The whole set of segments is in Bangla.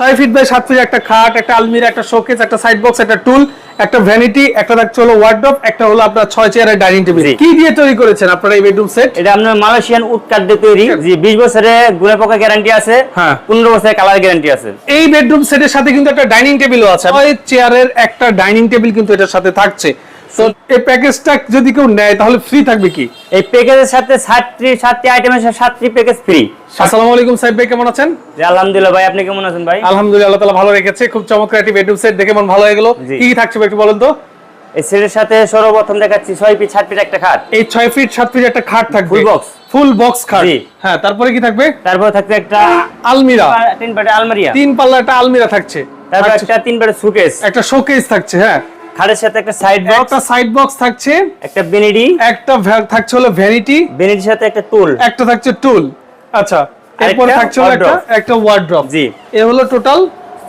ছয় ফিট বাই সাত ফিট একটা খাট একটা আলমিরা একটা শোকেস একটা সাইড বক্স একটা টুল একটা ভ্যানিটি একটা থাকছে হলো ওয়ার্ডরোব একটা হলো আপনার ছয় চেয়ারের ডাইনিং টেবিল। কি দিয়ে তৈরি করেছেন আপনারা এই বেডরুম সেট এটা আপনার মালয়েশিয়ান উড কাঠ দিয়ে তৈরি। জি বিশ বছরে গুণে পোকা গ্যারান্টি আছে হ্যাঁ। পনেরো বছরের কালার গ্যারান্টি আছে। এই বেডরুম সেটের সাথে কিন্তু একটা ডাইনিং টেবিলও আছে। ছয় চেয়ারের একটা ডাইনিং টেবিল কিন্তু এটার সাথে থাকছে। তো এই প্যাকেজটা যদি কেউ নেয় তাহলে ফ্রি থাকবে কি? এই প্যাকেজের সাথে সাতটি সাতটি আইটেমের সাথে সাতটি প্যাকেজ ফ্রি আসসালামু আলাইকুম সাহেব ভাই কেমন আছেন? আলহামদুলিল্লাহ ভাই আপনি কেমন আছেন ভাই? আলহামদুলিল্লাহ আল্লাহ তাআলা ভালো রেখেছে। খুব চমৎকার একটি বেডরুম সেট দেখে মন ভালো হয়ে গেল। কি কি থাকছে একটু বলুন তো। এই সেটের সাথে সর্বপ্রথম দেখাচ্ছি ফিট ফিট একটা খাট। এই ছয় ফিট ফিট একটা খাট থাকবে। Full box। ফুল বক্স খাট। হ্যাঁ তারপরে কি থাকবে? তারপর থাকছে একটা আলমিরা। তিন পাটে আলমারিয়া। তিন পাল্লা একটা আলমিরা থাকছে। তারপর একটা তিন পাটে সুকেস একটা শোকেস থাকছে হ্যাঁ। খাটের সাথে একটা সাইড বক্স একটা সাইড বক্স থাকছে। একটা বেনিডি একটা থাকছে হলো ভ্যানিটি বেনিডির সাথে একটা টুল একটা থাকছে টুল আচ্ছা এরপর থাকছে একটা একটা ওয়ার্ড্রপ জি। এ হলো টোটাল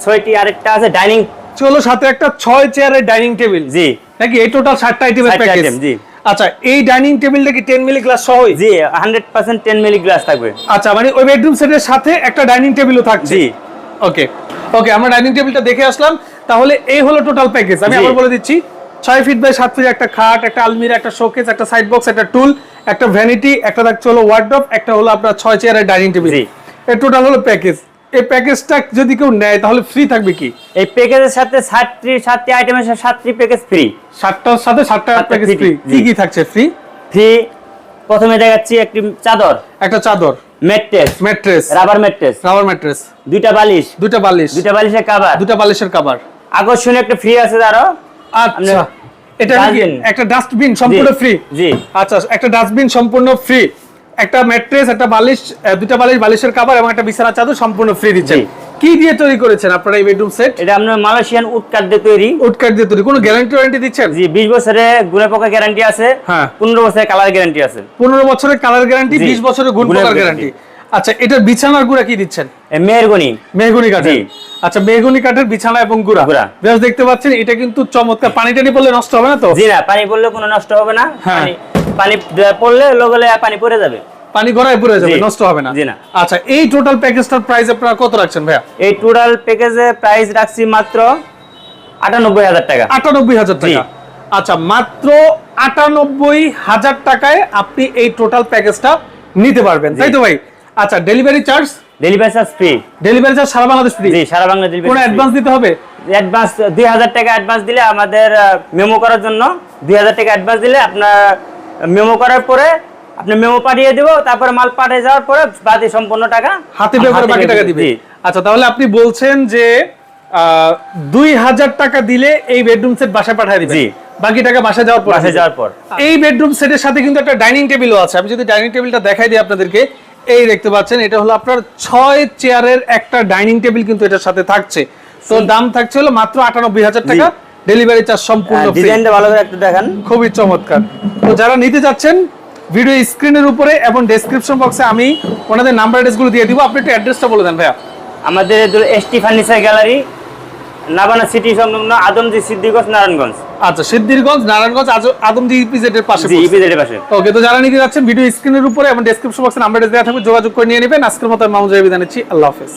ছয়টি আরেকটা আছে ডাইনিং হলো সাথে একটা ছয় চেয়ারের ডাইনিং টেবিল জি। নাকি এই টোটাল ষাটটা আইটেমের প্যাকেজ জি। আচ্ছা এই ডাইনিং টেবিলটা কি টেন মিলি গ্লাস সহই? জি hundred percent ten milli glass থাকবে। আচ্ছা মানে ওই বেডরুম সেটের সাথে একটা ডাইনিং টেবিলও থাকছে। জি। ওকে ওকে আমরা ডাইনিং টেবিলটা দেখে আসলাম। তাহলে এই হলো টোটাল প্যাকেজ আমি আবার বলে দিচ্ছি ছয় ফিট বাই সাত ফিট একটা খাট একটা আলমিরা একটা শোকেস একটা সাইড বক্স একটা টুল একটা ভ্যানিটি একটা থাকছে হলো ওয়ার্ডরোব একটা হলো আপনার ছয় চেয়ারের ডাইনিং টেবিল। এই টোটাল হলো প্যাকেজ এই প্যাকেজটা যদি কেউ নেয় তাহলে ফ্রি থাকবে কি? এই প্যাকেজের সাথে সাতটি সাতটি আইটেমের সাথে সাতটি প্যাকেজ ফ্রি সাতটার সাথে সাতটা প্যাকেজ ফ্রি। কি কি থাকছে ফ্রি ফ্রি প্রথমে দেখাচ্ছি একটি চাদর। একটা চাদর। Mattress mattress rubber mattress rubber mattress দুইটা বালিশ। দুটা বালিশ। দুইটা বালিশের কাভার দুটা বালিশের কভার আকর্ষণীয় একটা ফ্রি আছে আরও আচ্ছা। এটা একটা ডাস্টবিন সম্পূর্ণ ফ্রি জি। আচ্ছা একটা ডাস্টবিন সম্পূর্ণ ফ্রি একটা ম্যাট্রেস একটা বালিশ দুটা বালিশ বালিশের কভার এবং একটা বিছানা চাদর সম্পূর্ণ ফ্রি দিচ্ছেন। কি দিয়ে তৈরি করেছেন আপনারা এই বেডরুম সেট এটা আপনার মালয়েশিয়ান উড কাঠ দিয়ে তৈরি। উডকাট দিয়ে তৈরি। কোনো গ্যারান্টি ওয়ারেন্টি দিচ্ছেন? জি বিশ বছরে গুণে পোকা গ্যারান্টি আছে। হ্যাঁ। পনেরো বছরের কালার গ্যারান্টি আছে। পনেরো বছরের কালার গ্যারান্টি জি। বিশ বছরের গুণ পোকার গ্যারান্টি আচ্ছা এটার বিছানার গুড়া কি দিচ্ছেন? মেহগুনি কাঠের। জি। আচ্ছা মেহগুনি কাঠের বিছানা এবং গুড়া। গুঁড়া। বেশ দেখতে পাচ্ছেন এটা কিন্তু চমৎকার। পানি টানি পড়লে নষ্ট হবে না তো? জি না পানি পড়লে কোনো নষ্ট হবে না। হ্যাঁ। পানি পড়লে লগলে পানি পড়ে যাবে। পানি গড়ায় পড়ে যাবে নষ্ট হবে না। জি না। আচ্ছা এই টোটাল প্যাকেজটার প্রাইস আপনারা কত রাখছেন ভাইয়া? এই টোটাল প্যাকেজে প্রাইস রাখছি মাত্র আটানব্বই হাজার টাকা। আটানব্বই হাজার। টাকা। আচ্ছা মাত্র আটানব্বই হাজার টাকায় আপনি এই টোটাল প্যাকেজটা নিতে পারবেন। তাই তো ভাই? আচ্ছা delivery charge delivery charge free delivery charge সারা বাংলাদেশ ফ্রি জি সারা বাংলা কোনো অ্যাডভান্স দিতে হবে? অ্যাডভান্স দুই হাজার টাকা অ্যাডভান্স দিলে আমাদের মেমো করার জন্য দুই হাজার টাকা অ্যাডভান্স দিলে আপনার মেমো করার পরে আপনি মেমো পাঠিয়ে দেবো তারপরে মাল পাঠিয়ে যাওয়ার পরে বাকি সম্পূর্ণ টাকা হাতে পে করে বাকি টাকা দিবে। আচ্ছা তাহলে আপনি বলছেন যে দুই হাজার টাকা দিলে এই বেডরুম সেট বাসায় পাঠিয়ে দিবেন। জি। বাকি টাকা বাসায় যাওয়ার পর বাসায় যাওয়ার পর। এই বেডরুম সেটের সাথে কিন্তু একটা ডাইনিং টেবিলও আছে। আমি যদি ডাইনিং টেবিলটা দেখাই দিই আপনাদেরকে এই দেখতে পাচ্ছেন এটা হলো আপনার ছয় চেয়ারের একটা ডাইনিং টেবিল কিন্তু এটার সাথে থাকছে। তো দাম থাকছে হলো মাত্র আটানব্বই হাজার টাকা ডেলিভারি চার্জ সম্পূর্ণ ডিজাইনটা ভালো করে একটু দেখান। খুবই চমৎকার। তো যারা নিতে যাচ্ছেন ভিডিও স্ক্রিনের উপরে এবং ডেসক্রিপশন বক্সে আমি ওনাদের নাম্বার অ্যাড্রেসগুলো দিয়ে দিব। আপনি একটু অ্যাড্রেসটা বলে দেন ভাইয়া। আমাদের ST furniture gallery Nabana City সংলগ্ন আদমজি সিদ্দিগঞ্জ নারায়ণগঞ্জ। আচ্ছা সিদ্ধিরগঞ্জ নারায়ণগঞ্জ আদমজি ইপিজেড এর পাশে জি ইপিজেডের পাশে। ওকে তো যারা নিতে যাচ্ছেন ভিডিও স্ক্রিনের উপরে এবং ডেসক্রিপশন বক্সে নাম্বার দেওয়া থাকবে যোগাযোগ করে নিয়ে নেবেন। আজকের মতো আমি মামুজাই বিদায় নিচ্ছি। আল্লাহ হাফেজ।